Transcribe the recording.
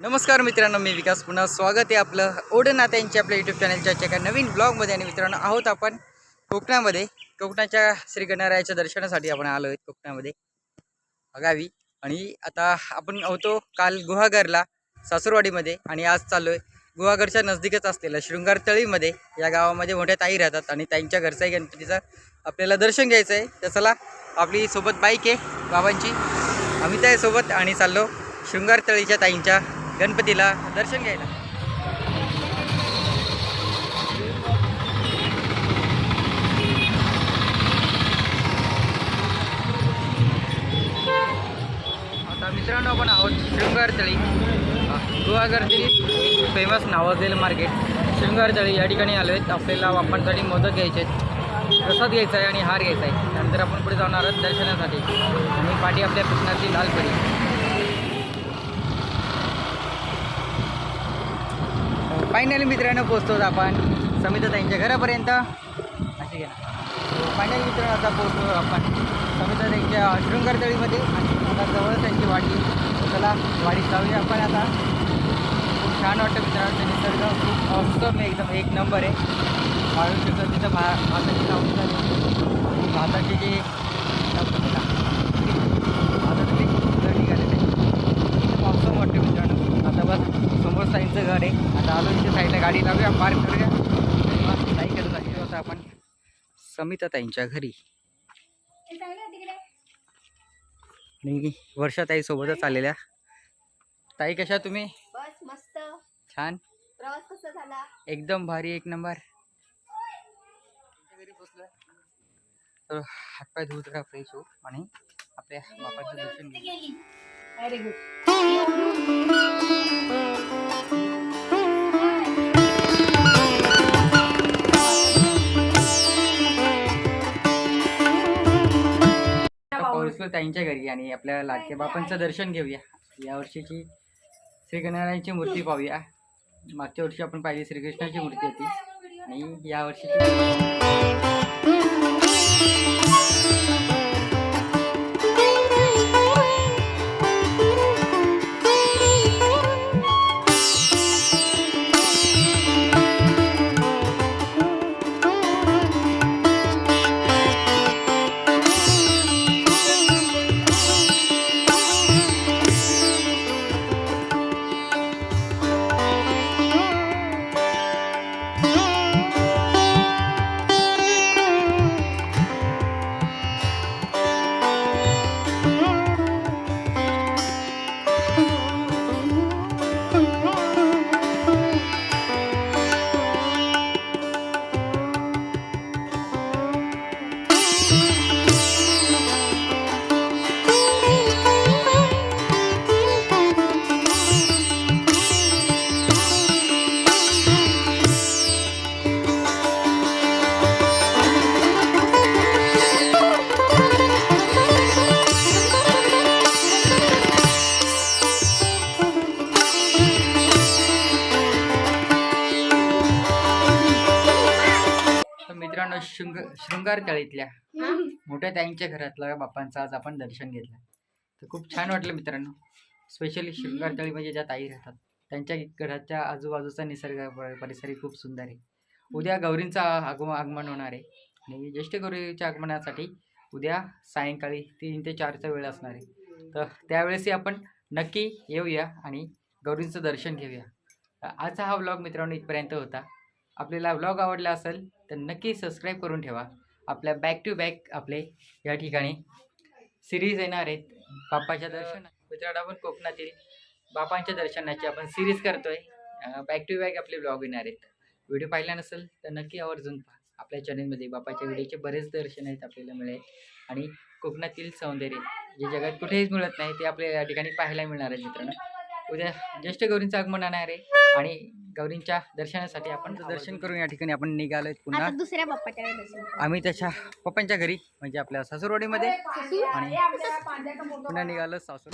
नमस्कार मित्रांनो मी विकास पुन्हा स्वागत आहे आपलं ओढ आपल्या यूट्यूब चॅनलच्या एका नवीन ब्लॉगमध्ये आणि मित्रांनो आहोत आपण कोकणामध्ये. कोकणाच्या श्री गणरायाच्या दर्शनासाठी आपण आलो आहोत कोकणामध्ये गावी. आणि आता आपण होतो काल गुहागरला सासूरवाडीमध्ये. आणि आज चाललो आहे गुहागरच्या नजदीकच असलेल्या शृंगार तळीमध्ये. या गावामध्ये मोठ्या ताई राहतात आणि ताईंच्या घरचाही गणपतीचं आपल्याला दर्शन घ्यायचं आहे. तर चला आपली सोबत बाईक आहे बाबांची. आम्ही त्यासोबत आणि चाललो शृंगार तळीच्या ताईंच्या गणपतीला दर्शन घ्यायला. आता मित्रांनो आपण आहोत शृंगार तळी गुहागरतील फेमस नावाजलेलं मार्केट शृंगारतळी या ठिकाणी आलो आहेत आपल्याला वापरसाठी मोदक घ्यायचे आहेत. प्रसाद घ्यायचा आहे आणि हार घ्यायचा आहे. नंतर आपण पुढे जाणार आहोत दर्शनासाठी. आणि पाठी आपल्या कृष्णाची लाल परी. फायनली मित्रांनो पोचतो आपण. समिता त्यांच्या घरापर्यंत. असे घ्या. फायनली मित्रांनो आता पोचतो आपण. समिताताईंच्या शृंगारतळीमध्ये आणि आता जवळ त्यांची वाडी. चला वाडीत जाऊया आपण आता. खूप छान वाटतं मित्रांनो निसर्ग. खूप औषधम एकदम एक नंबर आहे. वाळू शकतो तिथं भा भाताची लावणी झाली लावतो त्याला भाताचं ते फुलं निघालेलं आहे एकदम औषधम वाटतं मित्रांनो आता बस समोर साईंचं घर आहे आता आलो इथे साईडला गाडी लावूया पार्क करूया. साई करत आहे आता आपण. समिता ताईंच्या घरी. आणि वर्षाताई सोबतच आलेल्या. ताई कशा तुम्ही? बस मस्त. छान. प्रवास कसा झाला. एकदम भारी एक नंबर. घरी तर हातपाय धुवत राहा फ्रेश हो आणि आपल्या बापाचं दर्शन घेऊ ताईंच्या घरी आणि आपल्या लाडक्या बापांचं दर्शन घेऊया. या वर्षीची श्री गणरायांची मूर्ती पाहूया. मागच्या वर्षी आपण पाहिली श्रीकृष्णाची मूर्ती होती. आणि या वर्षीची शृंग शृंगार तळीतल्या मोठ्या ताईंच्या घरातला बापांचं आज आपण दर्शन घेतलं. तर खूप छान वाटलं मित्रांनो. स्पेशली शृंगार तळी म्हणजे ज्या ताई राहतात. त्यांच्या घराच्या आजूबाजूचा निसर्ग प- परिसरही खूप सुंदर आहे. उद्या गौरींचं आगम आगमन होणार आहे. आणि ज्येष्ठ गौरीच्या आगमनासाठी उद्या सायंकाळी तीन ते चारचा वेळ असणार आहे. तर त्यावेळेसही आपण नक्की येऊया आणि गौरींचं दर्शन घेऊया. आजचा हा व्लॉग मित्रांनो इथपर्यंत होता. आपल्याला व्लॉग आवडला असेल तर नक्की सबस्क्राईब करून ठेवा. आपल्या बॅक टू बॅक आपले या ठिकाणी सिरीज येणार आहेत. बाप्पाच्या दर्शन आपण कोकणातील बापांच्या दर्शनाची आपण सिरीज करतोय. बॅक टू बॅक आपले व्लॉग येणार आहेत. व्हिडिओ पाहिला नसेल तर नक्की आवर्जून पहा. आपल्या चॅनलमध्ये बापाच्या व्हिडिओचे बरेच दर्शन आहेत आपल्याला मिळेल. आणि कोकणातील सौंदर्य जे जगात कुठेच मिळत नाही ते आपल्याला या ठिकाणी पाहायला मिळणार आहे मित्रांनो. उद्या ज्येष्ठ गौरींचं आगमन येणार आहे. आणि गौरींच्या दर्शनासाठी आपण दर्शन करून या ठिकाणी आपण निघालोय पुन्हा. आता दुसऱ्या बाप्पाच्या घरी बसू. आम्ही त्याच्या पप्पांच्या घरी म्हणजे आपल्या सासूरवाडीमध्ये आणि पुन्हा निघालो सासूर